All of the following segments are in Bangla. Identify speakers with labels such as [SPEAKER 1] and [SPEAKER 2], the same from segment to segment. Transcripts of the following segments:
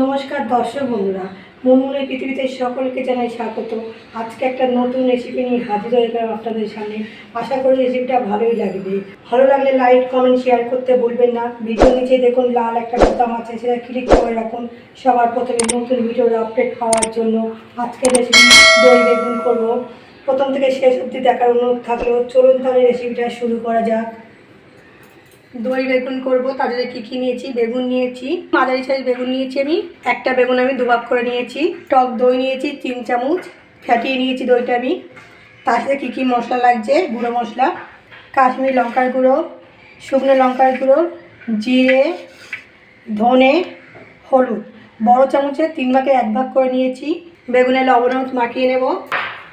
[SPEAKER 1] নমস্কার দর্শক বন্ধুরা মনমনের পৃথিবীতে সকলকে জানাই স্বাগত। আজকে একটা নতুন রেসিপি নিয়ে হাজির হয়ে গেলাম আপনাদের সামনে। আশা করি রেসিপিটা ভালোই লাগবে। ভালো লাগলে লাইক কমেন্ট শেয়ার করতে ভুলবেন না। ভিডিও নিচে দেখুন, লাল একটা বোতাম আছে, সেটা ক্লিক করে রাখুন। সবার প্রথমে নতুন ভিডিওর আপডেট পাওয়ার জন্য আজকে রেসিপি দই বেগুন করব। প্রথম থেকে শেষ অবধি দেখার অনুরোধ থাকলেও চলুন তাহলে রেসিপিটা শুরু করা যাক। দই বেগুন করব, তার জন্য কী কী নিয়েছি? বেগুন নিয়েছি মাদারি সাইজ বেগুন নিয়েছি আমি। একটা বেগুন আমি দুভাগ করে নিয়েছি। টক দই নিয়েছি, তিন চামচ। ফ্যাটিয়ে নিয়েছি দইটা আমি। তার সাথে কী কী মশলা লাগছে? গুঁড়ো মশলা, কাশ্মীরি লঙ্কার গুঁড়ো, শুকনো লঙ্কার গুঁড়ো, জিরে, ধনে, হলুদ। বড় চামচে তিন ভাগে এক ভাগ করে নিয়েছি। বেগুনে লবণ মাখিয়ে নেব।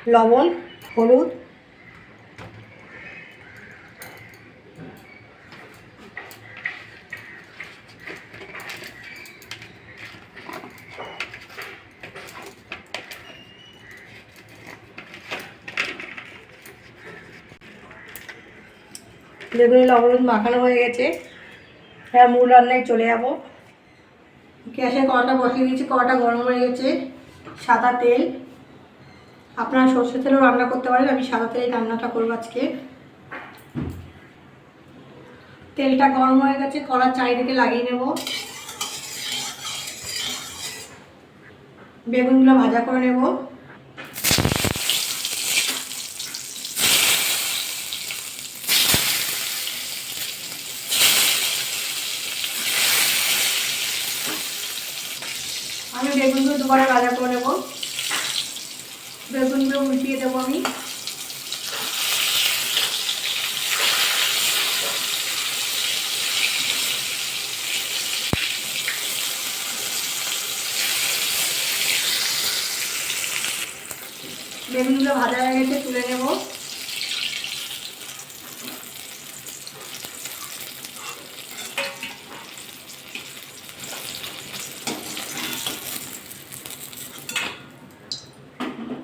[SPEAKER 1] লবণ, হলুদ বেগুনি লবণ মাখানো হয়ে গেছে। হ্যাঁ মূল রান্নায় চলে যাব। গ্যাসে কড়াটা বসিয়ে দিয়েছি। কড়াটা গরম হয়ে গেছে। সাদা তেল। আপনারা সর্ষে তেলও রান্না করতে পারেন। আমি সাদা তেলেই রান্নাটা করব আজকে। তেলটা গরম হয়ে গেছে। কড়ার চারিদিকে লাগিয়ে নেব। বেগুনগুলো ভাজা করে নেব আমি বেগুনগুলো দুবারে ভাজা করে নেব। বেগুনগুলো উল্টিয়ে দেবো আমি। বেগুনগুলো ভাজা হয়ে গেছে, তুলে নেব।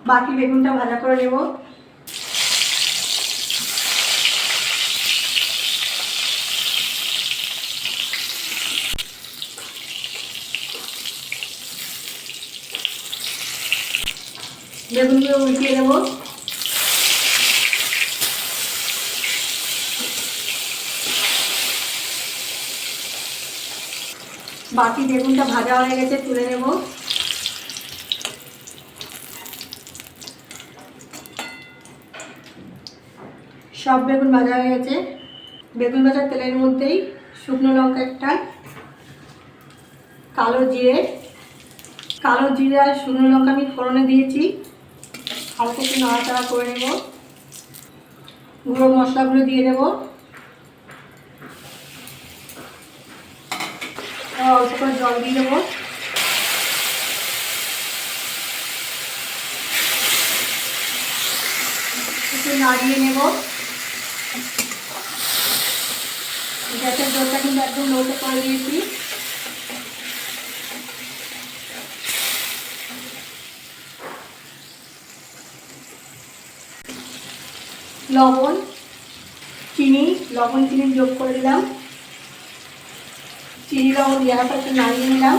[SPEAKER 1] বাকি বেগুনটা ভাজা করে নেব। বেগুনগুলো উল্টিয়ে দেব বাকি বেগুনটা ভাজা হয়ে গেছে, তুলে নেব। সব বেগুন ভাজা হয়ে গেছে। বেগুন ভাজার তেলের মধ্যেই শুকনো লঙ্কা একটা, কালো জিরে। কালো জিরে আর শুকনো লঙ্কা আমি ফোড়নে দিয়েছি। হালকা একটু নাড়াচাড়া করে নেব। গুঁড়ো মশলাগুলো দিয়ে দেব। অল্প করে জল দিয়ে দেবো। নাড়িয়ে নেব। গ্যাসের জলটা কিন্তু একদম লোতে করে দিয়েছি লবণ, চিনি লবণ, চিনি যোগ করে দিলাম। চিনি, লবণ দেওয়ার পর একটু নিলাম।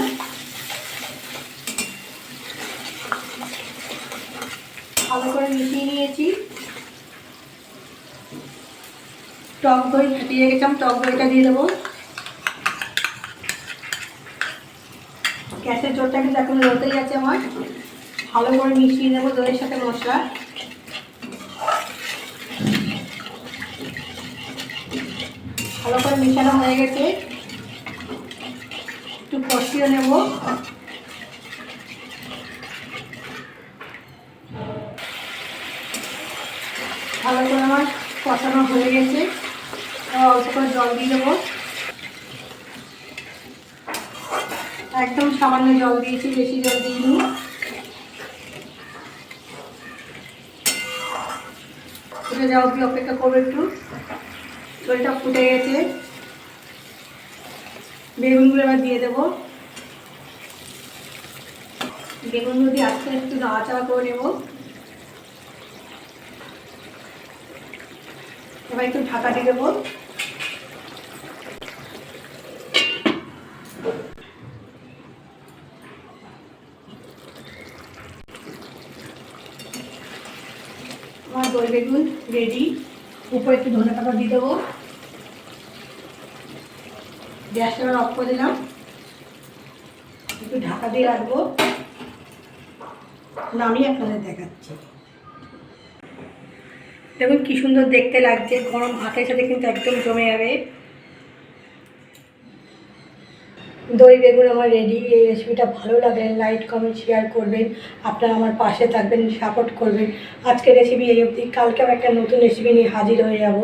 [SPEAKER 1] ভালো করে মিশিয়ে নিয়েছি। টক দই ফুটিয়ে গেছিলাম টক দইটা দিয়ে দেবো। গ্যাসের জোরটা কিন্তু এখন রতেই আছে আমার। ভালো করে মিশিয়ে নেব দইয়ের সাথে মশলা। ভালো করে মিশানো হয়ে গেছে। একটু কষিয়ে নেব। ভালো করে আমার কষানো হয়ে গেছে। অল্প করে জল দিয়ে দেবো। একদম সামান্য জল দিয়েছি, বেশি জল দিইনি। ফুটে যাওয়া অব্দি অপেক্ষা করব একটু। জলটা ফুটে গেছে। বেগুনগুলো এবার দিয়ে দেবো। বেগুনগুলো দিয়ে আস্তে একটু নাড়াচাড়া করে নেব। এবার একটু ঢাকা দিয়ে দেবো। আমার দই বেগুন রেডি উপরে একটু ধনে পাতা দিয়ে দেবো। গ্যাসটা অফ করে দিলাম। একটু ঢাকা দিয়ে রাখব। নামিয়ে আপনাদের দেখাচ্ছি। দেখুন কি সুন্দর দেখতে লাগছে, গরম ভাতের সাথে কিন্তু একদম জমে যাবে। দই বেগুন আমার রেডি এই রেসিপিটা ভালো লাগলে লাইক কমেন্ট শেয়ার করবেন। আপনারা আমার পাশে থাকবেন সাপোর্ট করবেন। আজকের রেসিপি এই অবধি, কালকে আমি একটা নতুন রেসিপি নিয়ে হাজির হয়ে যাব।